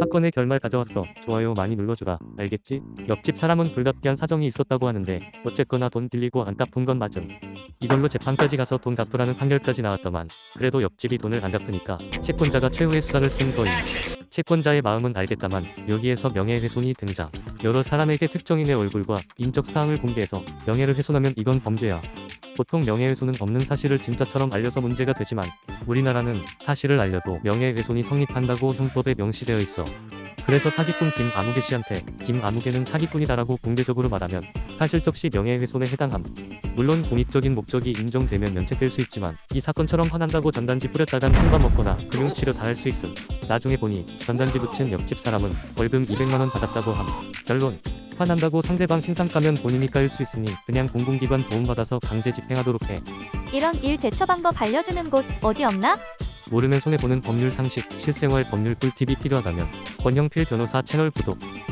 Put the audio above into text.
사건의 결말 가져왔어. 좋아요 많이 눌러주라. 알겠지? 옆집 사람은 불가피한 사정이 있었다고 하는데 어쨌거나 돈 빌리고 안 갚은 건 맞음. 이걸로 재판까지 가서 돈 갚으라는 판결까지 나왔더만 그래도 옆집이 돈을 안 갚으니까 채권자가 최후의 수단을 쓴 거임. 채권자의 마음은 알겠다만 여기에서 명예훼손이 등장. 여러 사람에게 특정인의 얼굴과 인적 사항을 공개해서 명예를 훼손하면 이건 범죄야. 보통 명예훼손은 없는 사실을 진짜처럼 알려서 문제가 되지만 우리나라는 사실을 알려도 명예훼손이 성립한다고 형법에 명시되어 있어. 그래서 사기꾼 김아무개 씨한테 김아무개는 사기꾼이다라고 공개적으로 말하면 사실적 시 명예훼손에 해당함. 물론 공익적인 목적이 인정되면 면책될 수 있지만 이 사건처럼 화난다고 전단지 뿌렸다간 한밤 먹거나 금융치료 다할수 있음. 나중에 보니 전단지 붙인 옆집 사람은 벌금 200만원 받았다고 함. 결론. 화난다고 상대방 신상 까면 본인이 까일 수 있으니 그냥 공공기관 도움받아서 강제 집행하도록 해. 이런 일 대처 방법 알려주는 곳 어디 없나? 모르면 손해보는 법률 상식, 실생활 법률 꿀팁이 필요하다면 권영필 변호사 채널 구독,